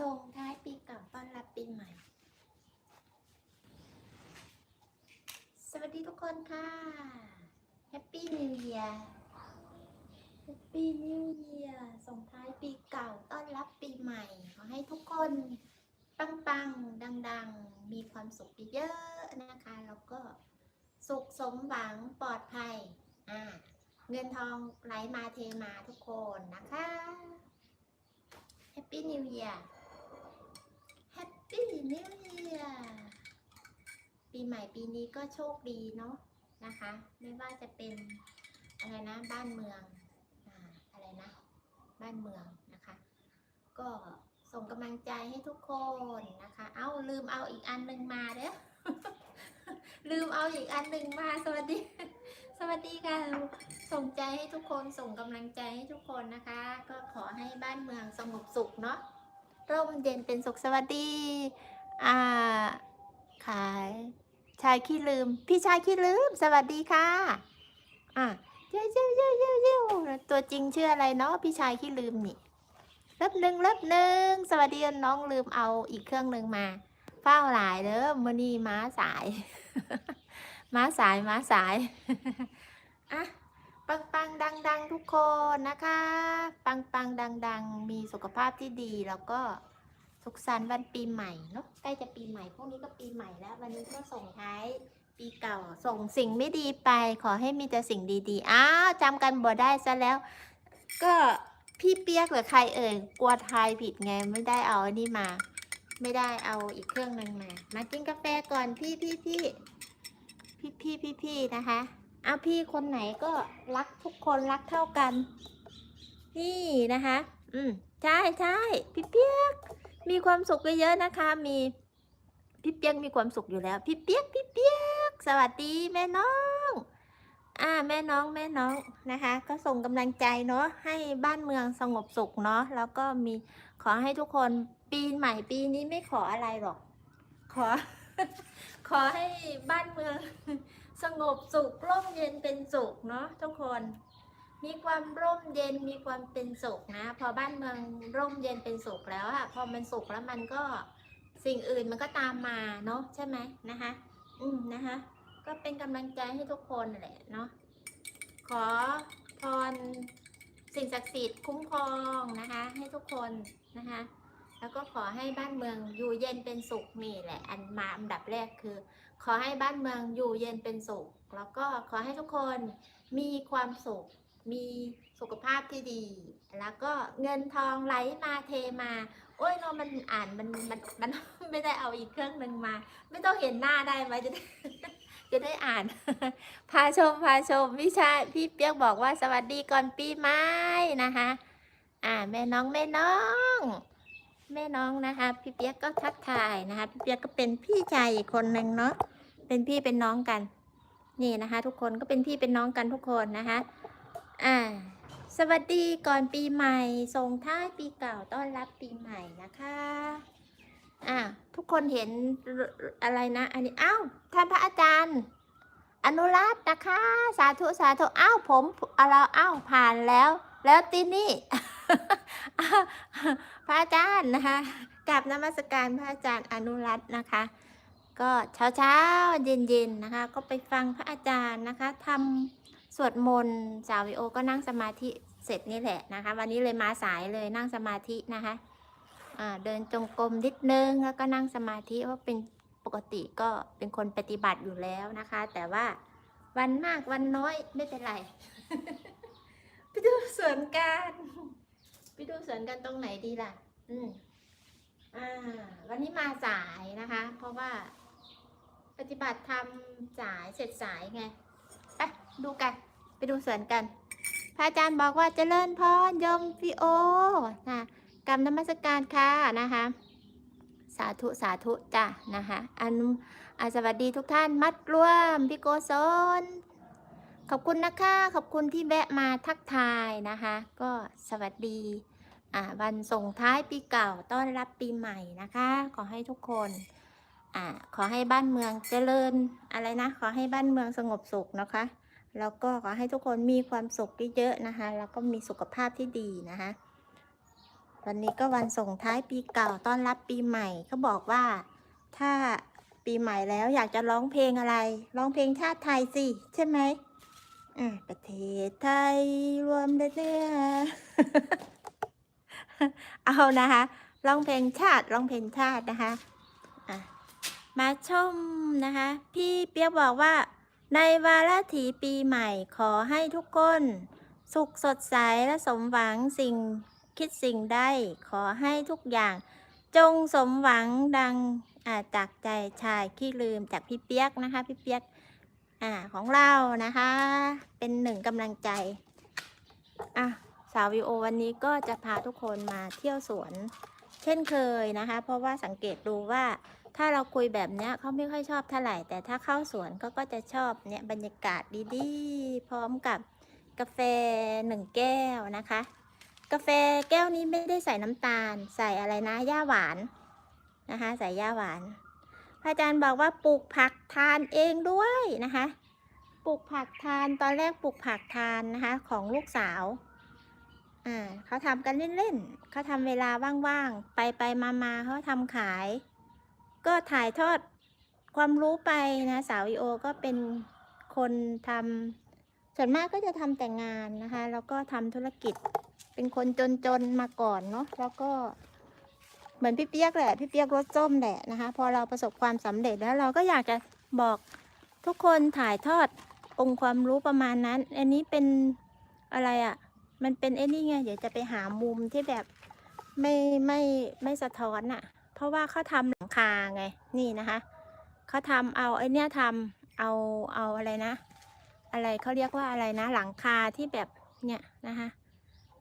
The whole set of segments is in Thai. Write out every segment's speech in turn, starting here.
ส่งท้ายปีเก่าต้อนรับปีใหม่ สวัสดีทุกคนค่ะ Happy New Year Happy New Year ส่งท้ายปีเก่าต้อนรับปีใหม่ ขอให้ทุกคนปังๆดังๆมีความสุขเยอะนะคะ แล้วก็สุขสมหวังปลอดภัย อ่า เงินทองไหลมาเทมาทุกคนนะคะ Happy New Year Happy New Year ปีใหม่ปีนี้ก็โชคดีเนาะนะคะ ไม่ว่าจะเป็นอะไรนะบ้านเมืองอ่าอะไรนะ บ้านเมืองนะคะ ก็ส่งกำลังใจให้ทุกคนนะคะ เอาลืมเอาอีกอันหนึ่งมาเด้อลืมเอาอีกอันหนึ่งมาสวัสดี สวัสดีค่ะส่งใจให้ทุกคนส่งกำลังใจให้ทุกคนนะคะ ก็ขอให้บ้านเมืองสงบสุขเนาะ ร่มเย็นเป็นสุขสวัสดี อ่า ขาย ชายขี้ลืม พี่ชายขี้ลืม สวัสดีค่ะ อะเย้เย้เย้เย้เย้ตัวจริงชื่ออะไรเนาะพี่ชายขี้ลืมนี่เลิบหนึ่งเลิบหนึ่งสวัสดีน้องลืมเอาอีกเครื่องหนึ่งมาเฝ้าหลายเด้อมื่อนี้ม้าสาย ม้าสายม้าสาย อะ ปังปังดังดังทุกคนนะคะ ปังปังดังดังมีสุขภาพที่ดีแล้วก็สุขสันต์วันปีใหม่เนาะใกล้จะปีใหม่พรุ่งนี้ก็ปีใหม่แล้ว วันนี้ก็ส่งท้ายปีเก่าส่งสิ่งไม่ดีไป ขอให้มีแต่สิ่งดีๆอ้าวจำกันบ่ได้ซะแล้ว ก็พี่เปียกหรือใครเอ่ยกลัวทายผิดไงไม่ได้เอาอันนี้มา ไม่ได้เอาอีกเครื่องหนึ่งมา มากินกาแฟก่อนพี่พี่พี่พี่พี่พี่พี่นะคะ เอาพี่คนไหนก็รักทุกคนรักเท่ากัน นี่นะคะ อืมใช่ใช่พี่เปียก มีความสุขเยอะๆนะคะ มีพี่เปียกมีความสุขอยู่แล้ว พี่เปียกพี่เปียก สวัสดีแม่น้อง อ่าแม่น้องแม่น้องนะคะ ก็ส่งกำลังใจเนาะให้บ้านเมืองสงบสุขเนาะแล้วก็มีขอให้ทุกคนปีใหม่ปีนี้ไม่ขออะไรหรอก ขอ ขอให้บ้านเมือง สงบสุขร่มเย็นเป็นสุขเนาะทุกคน มีความร่มเย็นมีความเป็นสุขนะ พอบ้านเมืองร่มเย็นเป็นสุขแล้วอะพอมันสุขแล้วมันก็สิ่งอื่นมันก็ตามมาเนาะใช่ไหมนะคะ อืมนะคะ ก็เป็นกำลังใจให้ทุกคนนั่นแหละเนาะขอพรสิ่งศักดิ์สิทธิ์คุ้มครองนะคะ ให้ทุกคนนะคะ แล้วก็ขอให้บ้านเมืองอยู่เย็นเป็นสุขนี่แหละ อันมาอันดับแรกคือ ขอให้บ้านเมืองอยู่เย็นเป็นสุข แล้วก็ขอให้ทุกคนมีความสุข มีสุขภาพที่ดี แล้วก็เงินทองไหลมาเทมา โอ้ยเรามันอ่านมันมันมันไม่ได้เอาอีกเครื่องหนึ่งมา ไม่ต้องเห็นหน้าได้ไหมจะได้จะได้อ่าน พาชมพาชมพี่ชายพี่เปียกบอกว่าสวัสดีก่อนปีใหม่นะคะ อ่าแม่น้องแม่น้อง แม่น้องนะคะ พี่เปียกก็ทักทายนะคะ พี่เปียกก็เป็นพี่ชายอีกคนหนึ่งเนาะเป็นพี่เป็นน้องกัน นี่นะคะ ทุกคนก็เป็นพี่เป็นน้องกันทุกคนนะคะ อ่า สวัสดีก่อนปีใหม่ส่งท้ายปีเก่าต้อนรับปีใหม่นะคะ อ่า ทุกคนเห็นอะไรนะ อันนี้อ้าวท่านพระอาจารย์ อนุรัตน์นะคะ สาธุสาธุอ้าวผมเราอ้าวผ่านแล้ว แล้วตีนี่ พระอาจารย์นะคะกราบนมัสการพระอาจารย์อนุรัตน์นะคะ ก็เช้าเช้าเย็นเย็นนะคะ ก็ไปฟังพระอาจารย์นะคะทำสวดมนต์สาววิโอก็นั่งสมาธิเสร็จนี่แหละนะคะ วันนี้เลยมาสายเลยนั่งสมาธินะคะเดินจงกรมนิดนึงแล้วก็นั่งสมาธิเพราะเป็นปกติก็เป็นคนปฏิบัติอยู่แล้วนะคะ แต่ว่าวันมากวันน้อยไม่เป็นไร ไปดูสวนกัน ปดูสวนกันตรงไหนดีล่ะ อืมอ่า วันนี้มาสายนะคะ เพราะว่า ปฏิบัติธรรมสายเสร็จสายไง ไปดูกัน ไปดูสวนกัน พระอาจารย์บอกว่าเจริญพรยมพี่โอนะกรรมนมัสการค่ะนะคะ สาธุสาธุจ้ะนะคะอันอาสวัสดีทุกท่านมัดรวมพี่โกศลขอบคุณนะคะ ขอบคุณที่แวะมาทักทายนะคะ ก็สวัสดี อ่าวันส่งท้ายปีเก่าต้อนรับปีใหม่นะคะ ขอให้ทุกคนอ่าขอให้บ้านเมืองเจริญอะไรนะ ขอให้บ้านเมืองสงบสุขนะคะ แล้วก็ขอให้ทุกคนมีความสุขเยอะๆนะคะ แล้วก็มีสุขภาพที่ดีนะคะวันนี้ก็วันส่งท้ายปีเก่าต้อนรับปีใหม่เขาบอกว่า ถ้าปีใหม่แล้วอยากจะร้องเพลงอะไร ร้องเพลงชาติไทยสิ ใช่ไหมอ่าประเทศไทยรวมเนื้อ เอานะคะร้องเพลงชาติร้องเพลงชาตินะคะะมาชมนะคะ พี่เปียกบอกว่า ในวาระถีปีใหม่ขอให้ทุกคน สุขสดใสและสมหวังสิ่งคิดสิ่งใดขอให้ทุกอย่าง จงสมหวังดังจากใจชายขี้ลืมจากพี่เปียกนะคะ พี่เปียกอของเรานะคะ เป็นหนึ่งกำลังใจอะ สาววิโอวันนี้ก็จะพาทุกคนมาเที่ยวสวน เช่นเคยนะคะ เพราะว่าสังเกตดูว่าถ้าเราคุยแบบเนี้ยเขาไม่ค่อยชอบเท่าไหร่ แต่ถ้าเข้าสวนเขาก็จะชอบเนี่ยบรรยากาศดีๆ พร้อมกับกาแฟหนึ่งแก้วนะคะ กาแฟแก้วนี้ไม่ได้ใส่น้ำตาล ใส่อะไรนะหญ้าหวานนะคะ ใส่หญ้าหวานพระอาจารย์บอกว่าปลูกผักทานเองด้วยนะคะ ปลูกผักทานตอนแรกปลูกผักทานนะคะของลูกสาว อ่าเขาทำกันเล่นๆเขาทำเวลาว่างๆ ไปไปมามาๆเขาทำขาย ก็ถ่ายทอดความรู้ไปนะสาวอีโอก็เป็นคนทำส่วนมากก็จะทำแต่งานนะคะ แล้วก็ทำธุรกิจ เป็นคนจนๆมาก่อนเนาะแล้วก็เหมือนพี่เปียกแหละพี่เปียกรถส้มแหละนะคะ พอเราประสบความสำเร็จแล้วเราก็อยากจะบอกทุกคนถ่ายทอดองค์ความรู้ประมาณนั้น อันนี้เป็นอะไรอะ่ะ มันเป็นไอ้นี่ไงเดี๋ยวจะไปหามุมที่แบบไม่ไม่ไม่สะท้อนอะ่ะเพราะว่าเขาทำหลังคาไงนี่นะคะเขาทำเอาไอ้นี่ทำเอาเอาอะไรนะ อะไรเขาเรียกว่าอะไรนะ หลังคาที่แบบเนี่ยนะคะ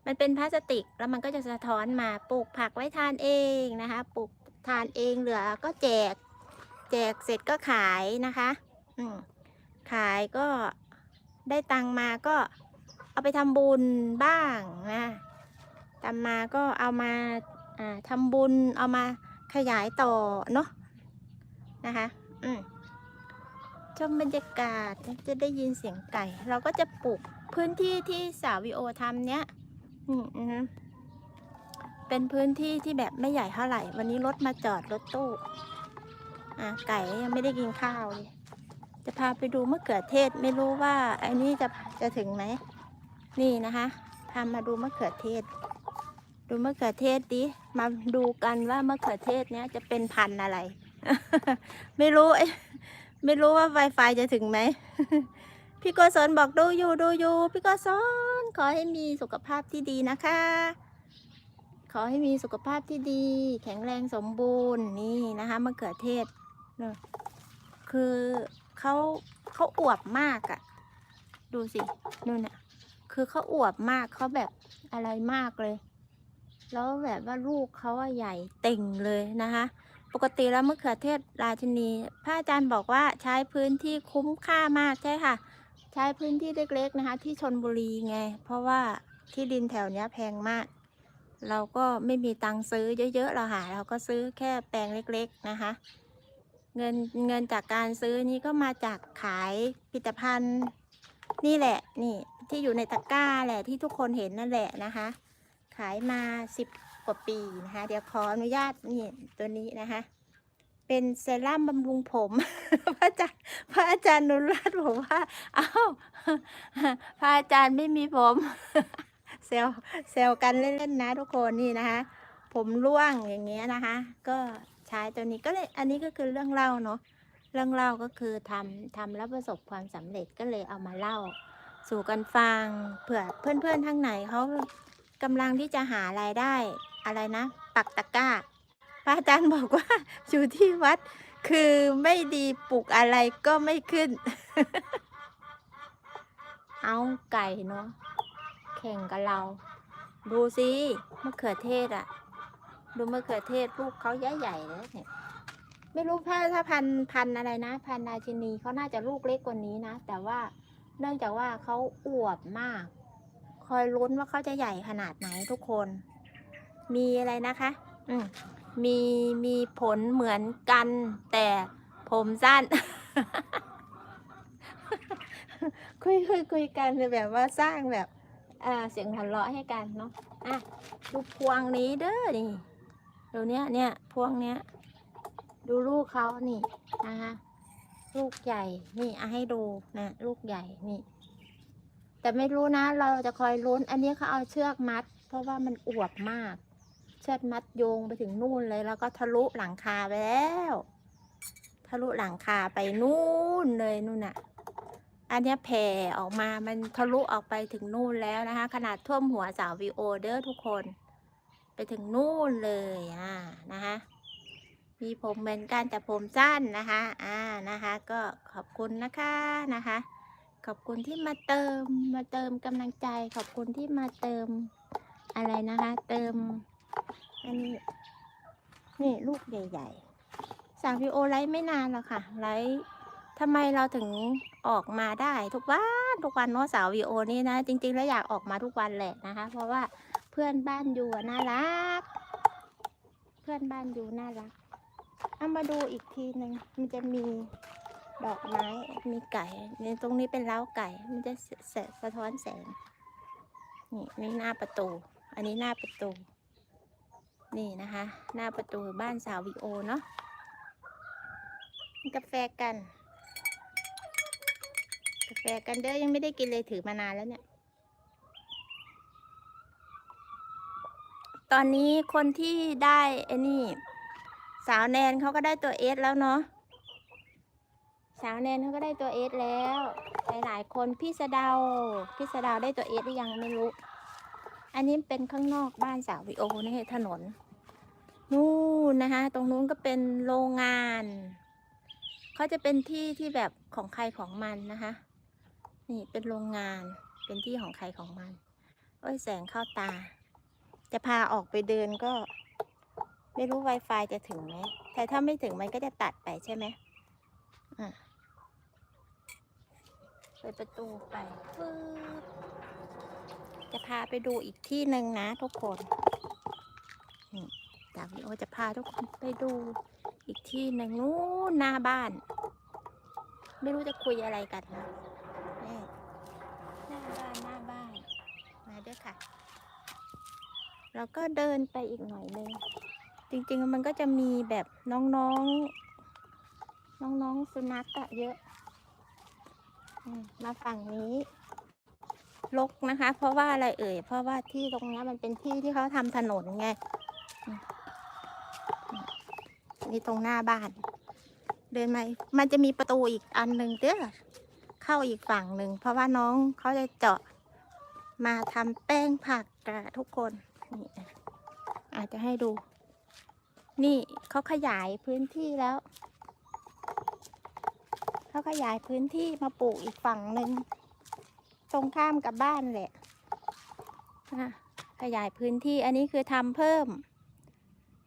มันเป็นพลาสติกแล้วมันก็จะสะท้อนมาปลูกผักไว้ทานเองนะคะปลูกทานเองเหลือก็แจก แจกเสร็จก็ขายนะคะขายก็ได้ตังมาก็ เอาไปทำบุญบ้างนะทำมาก็เอามาอ่าทำบุญเอามาขยายต่อเนาะนะคะ อืมชมบรรยากาศจะได้ยินเสียงไก่ เราก็จะปลูกพื้นที่ที่สาววิโอทำเนี้ยอืมอือฮึเป็นพื้นที่ที่แบบไม่ใหญ่เท่าไหร่ วันนี้รถมาจอดรถตู้ อะไก่ยังไม่ได้กินข้าวเลย จะพาไปดูมะเขือเทศไม่รู้ว่าไอ้นี่จะจะถึงไหม นี่นะคะพามาดูมะเขือเทศ ดูมะเขือเทศดิ มาดูกันว่ามะเขือเทศเนี้ยจะเป็นพันอะไร ไม่รู้เอ๊ะไม่รู้ว่า Wi-Fi จะถึงไหม พี่โกศลบอกดูอยู่ดูอยู่ พี่โกศลขอให้มีสุขภาพที่ดีนะคะ ขอให้มีสุขภาพที่ดี แข็งแรงสมบูรณ์นี่นะคะมะเขือเทศเนอะคือเขาเขาอวบมากอะดูสินู่นอะ คือเขาอวบมากเขาแบบอะไรมากเลย แล้วแบบว่าลูกเขาอะใหญ่เต่งเลยนะคะ ปกติแล้วมะเขือเทศราชินีพระอาจารย์บอกว่าใช้พื้นที่คุ้มค่ามากใช่ค่ะ ใช้พื้นที่เล็กๆนะคะ ที่ชนบุรีไง เพราะว่าที่ดินแถวเนี้ยแพงมาก เราก็ไม่มีตังค์ซื้อเยอะๆเราหา เราก็ซื้อแค่แปลงเล็กๆนะคะ เงินเงินจากการซื้อนี้ก็มาจากขายผลิตภัณฑ์นี่แหละนี่ ที่อยู่ในตะกร้าแหละที่ทุกคนเห็นนั่นแหละนะคะ ขายมาสิบกว่าปีนะคะ เดี๋ยวขออนุญาตนี่ตัวนี้นะคะ เป็นเซรั่มบำรุงผม พระอาจารย์พระอาจารย์นุรัตบอกว่าเอ้าพระอาจารย์ไม่มีผมเซลเซลกันเล่นๆนะทุกคนนี่นะคะ ผมร่วงอย่างเงี้ยนะคะ ก็ใช้ตัวนี้ก็เลยอันนี้ก็คือเรื่องเล่าเนาะเรื่องเล่าก็คือทำทำแล้วประสบความสำเร็จก็เลยเอามาเล่า สู่กันฟังเผื่อเพื่อนๆทั้งไหนเขากำลังที่จะหารายได้อะไรนะ ปักตะกร้าพระอาจารย์บอกว่าอยู่ที่วัด คือไม่ดีปลูกอะไรก็ไม่ขึ้น เอาไก่เนาะแข่งกับเรา ดูสิมะเขือเทศอะดูมะเขือเทศลูกเขาใหญ่ๆเลยเนี่ยไม่รู้ถ้าถ้าพันพันอะไรนะ พันธุ์ราชินีเขาน่าจะลูกเล็กกว่านี้นะ แต่ว่า เนื่องจากว่าเขาอวบมาก คอยลุ้นว่าเขาจะใหญ่ขนาดไหนทุกคน มีอะไรนะคะ อืมมีมีผลเหมือนกัน แต่ผมสั้น คุยคุยคุยกันแบบว่าสร้างแบบอ่าเสียงหัวเราะให้กันเนาะอะดูพวงนี้เด้อนี่ดี๋ยวเนี้ยเนี่ยพวงเนี้ยดูลูกเขานี่นะคะ ลูกใหญ่ นี่เอาให้ดูนะ ลูกใหญ่นี่ แต่ไม่รู้นะ เราจะคอยลุ้น อันนี้เขาเอาเชือกมัด เพราะว่ามันอวบมาก เชือกมัดโยงไปถึงนู่นเลย แล้วก็ทะลุหลังคาไปแล้ว ทะลุหลังคาไปนู่นเลยนู่นน่ะ อันนี้แผ่ออกมา มันทะลุออกไปถึงนู่นแล้วนะคะ ขนาดท่วมหัวสาววีโอเด้อทุกคน ไปถึงนู่นเลยอ่านะคะ มีผมเหมือนกันแต่ผมสั้นนะคะ อ่านะคะ ก็ขอบคุณนะคะนะคะ ขอบคุณที่มาเติมมาเติมกำลังใจ ขอบคุณที่มาเติมอะไรนะคะ เติมอันนี้นี่ลูกใหญ่ๆสาววีโอไลฟ์ไม่นานหรอกค่ะไลฟ์ทำไมเราถึงออกมาได้ทุกวันทุกวันเนาะสาววีโอนี่นะ จริง ๆ แล้วอยากออกมาทุกวันแหละนะคะ เพราะว่าเพื่อนบ้านอยู่น่ารัก เพื่อนบ้านอยู่น่ารัก เอามาดูอีกทีหนึ่งมันจะมีดอกไม้ มีไก่ในตรงนี้เป็นเล้าไก่ มันจะสะสะท้อนแสง นี่นี่หน้าประตู อันนี้หน้าประตู นี่นะคะ หน้าประตูบ้านสาววีโอเนาะกาแฟกัน กาแฟกันเด้อยังไม่ได้กินเลยถือมานานแล้วเนี่ย ตอนนี้คนที่ได้ไอ้นี่ สาวแนนเขาก็ได้ตัวเอสแล้วเนาะสาวแนนเขาก็ได้ตัวเอสแล้วหลายๆคนพี่สะเดาพี่สะเดาได้ตัวเอสหรือยังไม่รู้ อันนี้เป็นข้างนอกบ้านสาววิโอนี่ถนนนู่นนะคะ ตรงนู้นก็เป็นโรงงานเขาจะเป็นที่ที่แบบของใครของมันนะคะ นี่เป็นโรงงานเป็นที่ของใครของมันโอ้ยแสงเข้าตา จะพาออกไปเดินก็ ไม่รู้ Wi-Fi จะถึงไหมแต่ถ้าไม่ถึงมันก็จะตัดไปใช่ไหมอะเปิดประตูไปปึ๊บจะพาไปดูอีกที่หนึ่งนะทุกคนนี่จากวิโอจะพาทุกคนไปดูอีกที่หนึ่งนู้นหน้าบ้าน ไม่รู้จะคุยอะไรกันนะนี่หน้าบ้านหน้าบ้าน มาด้วยค่ะ แล้วก็เดินไปอีกหน่อยนึง จริงๆมันก็จะมีแบบน้องๆ น้องๆสุนัขอะเยอะมาฝั่งนี้ลกนะคะ เพราะว่าอะไรเอ่ย เพราะว่าที่ตรงนี้มันเป็นที่ที่เขาทำถนนไงนี่ตรงหน้าบ้าน เดินมามันจะมีประตูอีกอันหนึ่งเด้อเข้าอีกฝั่งหนึ่ง เพราะว่าน้องเขาจะเจาะมาทำแป้งผักกะทุกคนนี่อาจจะให้ดู นี่เขาขยายพื้นที่แล้ว เขาขยายพื้นที่มาปลูกอีกฝั่งหนึ่งตรงข้ามกับบ้านแหละอะขยายพื้นที่อันนี้คือทำเพิ่ม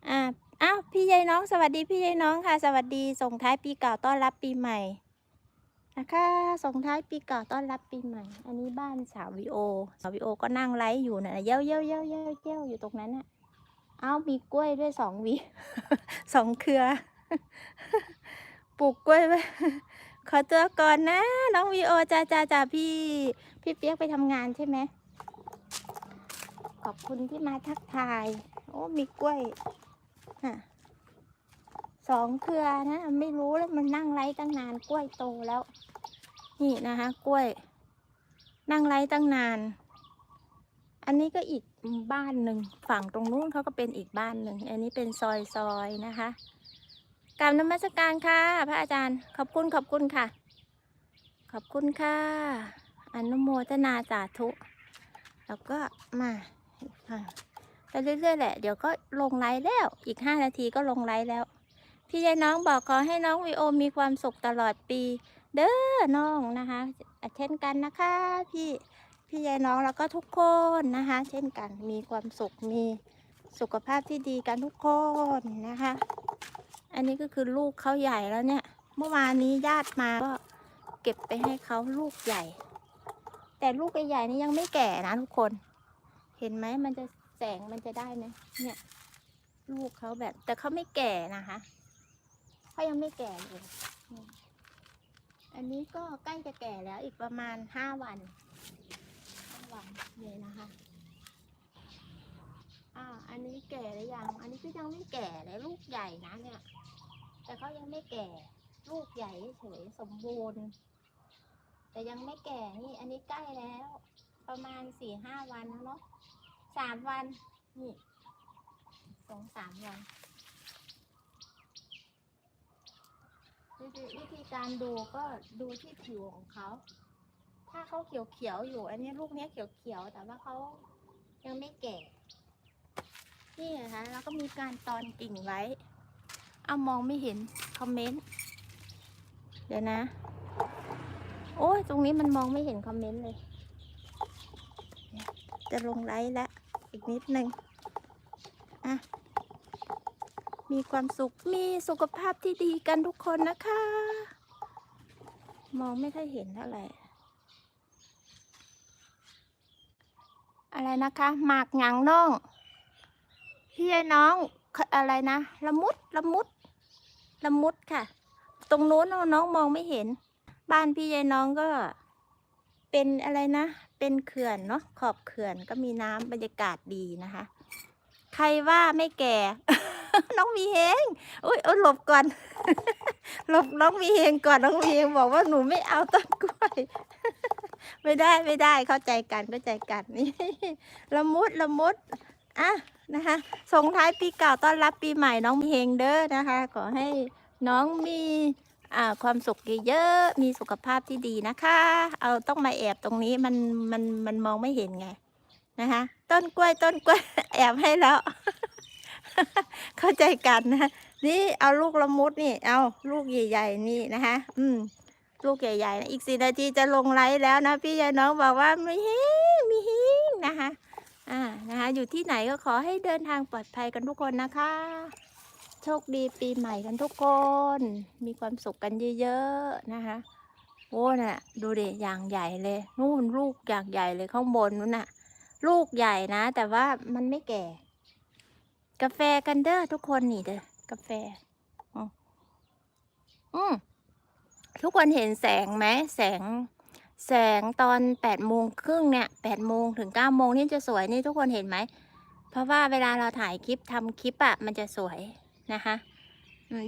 อะอ้าวพี่ยายน้อง สวัสดีพี่ยายน้องค่ะ สวัสดีส่งท้ายปีเก่าต้อนรับปีใหม่นะคะส่งท้ายปีเก่าต้อนรับปีใหม่ อันนี้บ้านสาววิโอสาววิโอก็นั่งไลฟ์อยู่นะเย้าเย้าเย้าเย้าเย้าอยู่ตรงนั้นน่ะ อ้ามีกล้วยด้วยสองวีสองเครือ ปลูกกล้วยไว้ขอตัวก่อนนะ น้องวีโอจ้าจ้าจ้าพี่ พี่เปียกไปทำงานใช่ไหมขอบคุณที่มาทักทาย โอ้มีกล้วยอะสองเครือนะ ไม่รู้แล้วมันนั่งไร้ตั้งนานกล้วยโตแล้ว นี่นะคะ กล้วย นั่งไร้ตั้งนาน อันนี้ก็อีก บ้านหนึ่งฝั่งตรงนู้นเขาก็เป็นอีกบ้านหนึ่งอันนี้เป็นซอยซอยๆนะคะกราบนมัสการค่ะ พระอาจารย์ ขอบคุณขอบคุณค่ะ ขอบคุณค่ะอนุโมทนาสาธุแล้วก็มาไปเรื่อยๆแหละ เดี๋ยวก็ลงไลฟ์แล้ว อีกห้านาทีก็ลงไลฟ์แล้ว พี่ยายน้องบอกขอให้น้องวีโอมีความสุขตลอดปี เด้อน้องนะคะเช่นกันนะคะพี่ พี่ยายน้องแล้วก็ทุกคนนะคะ เช่นกันมีความสุขมีสุขภาพที่ดีกันทุกคนนะคะ อันนี้ก็คือลูกเขาใหญ่แล้วเนี่ย เมื่อวานนี้ญาติมาก็เก็บไปให้เขาลูกใหญ่ แต่ลูกใหญ่ๆนี่ยังไม่แก่นะทุกคน เห็นไหมมันจะแสงมันจะได้ไหมเนี่ย ลูกเขาแบบแต่เขาไม่แก่นะคะเขายังไม่แก่เลยอันนี้ก็ใกล้จะแก่แล้วอีกประมาณห้าวัน ทั้งนเลยนะคะอ่าอันนี้แก่หรือยัง อันนี้ก็ยังไม่แก่เลยลูกใหญ่นะเนี่ย แต่เขายังไม่แก่ ลูกใหญ่เฉยสมบูรณ์ แต่ยังไม่แก่นี่ อันนี้ใกล้แล้ว ประมาณสี่ห้าวันแล้วเนาะสามวันนี่สองสามวันวิธีการดูก็ดูที่ผิวของเขา ถ้าเขาเขียวๆอยู่ อันนี้ลูกเนี้ยเขียวๆแต่ว่าเขายังไม่แก่ นี่นะคะแล้วก็มีการตอนกิ่งไว้ เอามองไม่เห็นคอมเมนต์ เดี๋ยวนะ โอ้ยตรงนี้มันมองไม่เห็นคอมเมนต์เลย จะลงไลฟ์แล้วอีกนิดนึงอะมีความสุข มีสุขภาพที่ดีกันทุกคนนะคะ มองไม่ค่อยเห็นเท่าไหร่ อะไรนะคะหมากหยางน้องพี่น้องอะไรนะละมุดละมุดละมุดค่ะ ตรงโน้นน้องมองไม่เห็น บ้านพี่ยายน้องก็ เป็นอะไรนะ เป็นเขื่อนเนาะขอบเขื่อนก็มีน้ำบรรยากาศดีนะคะ ใครว่าไม่แก่ น้องมีเฮงอุ้ยเอาหลบก่อนหลบน้องมีเฮงก่อนน้องมีเฮงบอกว่าหนูไม่เอาต้นกล้วย ไม่ได้ไม่ได้เข้าใจกันเข้าใจกันนี่ละมุดละมุดอะนะคะส่งท้ายปีเก่าต้อนรับปีใหม่น้องเฮงเด้อนะคะ ขอให้น้องมีอ่าความสุขเยอะๆมีสุขภาพที่ดีนะคะ เอาต้องมาแอบตรงนี้มันมันมันมองไม่เห็นไงนะคะ ต้นกล้วยต้นกล้วยแอบให้แล้ว เข้าใจกันนะนี่เอาลูกละมุดนี่ เอาลูกใหญ่ ๆ นี่นะคะ อืม ลูกใหญ่ๆนะอีกสี่นาทีจะลงไลฟ์แล้วนะ พี่ยายน้องบอกว่าม่เฮงมีเฮงนะคะอ่านะคะ อยู่ที่ไหนก็ขอให้เดินทางปลอดภัยกันทุกคนนะคะ โชคดีปีใหม่กันทุกคน มีความสุขกันเยอะๆนะคะโอ้น่ะ ดูดิอย่างใหญ่เลย นู่นลูกอย่างใหญ่เลยข้างบนนู่นน่ะ ลูกใหญ่นะ แต่ว่ามันไม่แก่ กาแฟกันเด้อทุกคนนี่เด้อกาแฟอืม ทุกคนเห็นแสงไหมแสงแสงตอนแปดโมงครึ่งเนี่ยแปดโมงถึงเก้าโมงนี่จะสวยนี่ทุกคนเห็นไหม เพราะว่าเวลาเราถ่ายคลิปทำคลิปอะมันจะสวยนะคะ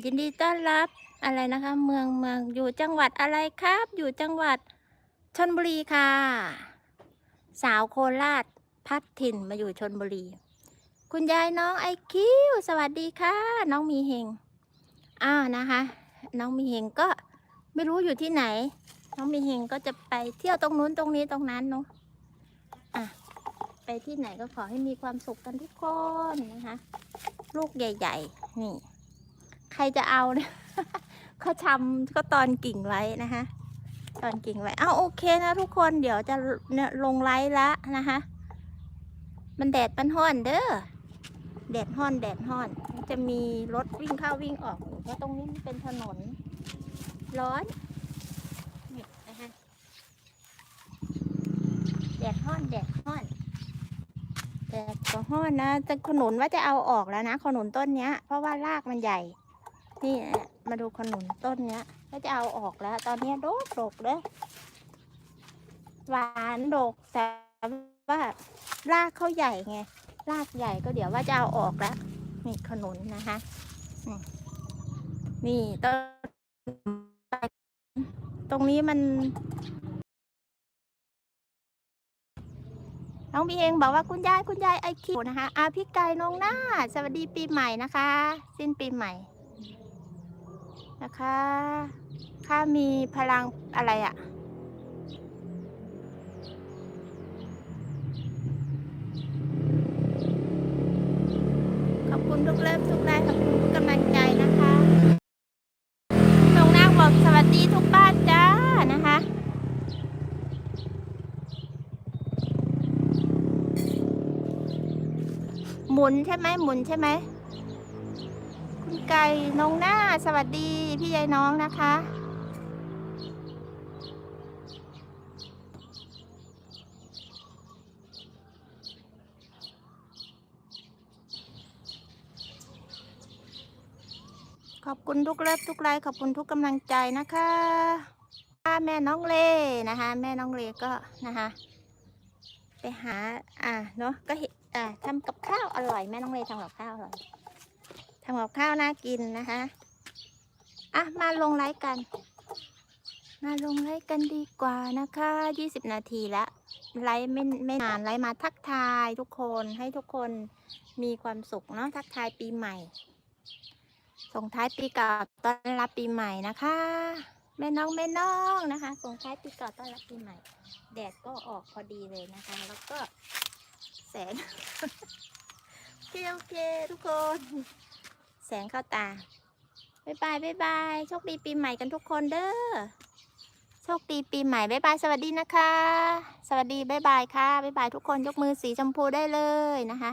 ยินดีต้อนรับอะไรนะคะ เมืองเมืองอยู่จังหวัดอะไรครับ อยู่จังหวัดชนบุรีค่ะ สาวโคราชพัดถิ่นมาอยู่ชนบุรี คุณยายน้องไอคิวสวัสดีค่ะ น้องมีเฮงอ่านะคะ น้องมีเฮงก็ ไม่รู้อยู่ที่ไหน น้องมีเฮงก็จะไปเที่ยวตรงนู้นตรงนี้ตรงนั้นเนาะอะไปที่ไหนก็ขอให้มีความสุขกันทุกคนนะคะ ลูกใหญ่ ๆ นี่ ใครจะเอาเนี่ยเขาชำก็ตอนกิ่งไว้นะคะ ตอนกิ่งไว้เอาโอเคนะทุกคนเดี๋ยวจะเนี่ยลงไลฟ์ละนะคะ มันแดดมันห้อนเด้อแดดห้อนแดดห้อน จะมีรถวิ่งเข้าวิ่งออกเพราะตรงนี้มันเป็นถนน ร้อนนี่นะคะแดดห้อนแดดห้อนแดดก็ห้อนนะแต่ขนุนว่าจะเอาออกแล้วนะขนุนต้นเนี้ย เพราะว่ารากมันใหญ่ นี่มาดูขนุนต้นเนี้ยก็จะเอาออกแล้ว ตอนนี้โดกโดกเลยหวานโดกแต่ว่ารากเขาใหญ่ไงรากใหญ่ก็เดี๋ยวว่าจะเอาออกแล้วนี่ขนุนนะคะ นี่ต้น รงนี้มันน้องบีเองบอกว่าคุณยายคุณยายไอคิวนะคะอาพี่ไก่น้องหน้า สวัสดีปีใหม่นะคะ สิ้นปีใหม่นะคะข้ามีพลังอะไรอะขอบคุณทุกเลิฟทุกไลค์ขอบคุณทุกกำลังใจนะคะน้องนางบอกสวัสดีทุกบ้านจ้านะคะ หมุนใช่ไหมหมุนใช่ไหมคุณไก่น้องหน้า สวัสดีพี่ยายน้องนะคะ ขอบคุณทุกเลิฟทุกไลค์ขอบคุณทุกกำลังใจนะคะแม่น้องเลนะคะ แม่น้องเลก็นะคะ ไปหา อ่าเนาะก็เห็น อะทำกับข้าวอร่อยแม่น้องเลยทำกับข้าวอร่อยทำกับข้าวน่ากินนะคะอะมาลงไลฟ์กัน มาลงไลฟ์กันดีกว่านะคะ20นาทีแล้วไลฟ์ไม่ไม่นานไลฟ์มาทักทายทุกคนให้ทุกคนมีความสุขเนาะทักทายปีใหม่ ส่งท้ายปีเก่าต้อนรับปีใหม่นะคะแม่น้องแม่น้องนะคะ ส่งท้ายปีเก่าต้อนรับปีใหม่ แดดก็ออกพอดีเลยนะคะ แล้วก็ แสง โอเคโอเคทุกคน แสงเข้าตาบ๊ายบายบ๊ายบายโชคดีปีใหม่กันทุกคนเด้อ โชคดีปีใหม่บ๊ายบายสวัสดีนะคะ สวัสดีบ๊ายบายค่ะบ๊ายบายทุกคนยกมือสีชมพูได้เลยนะคะ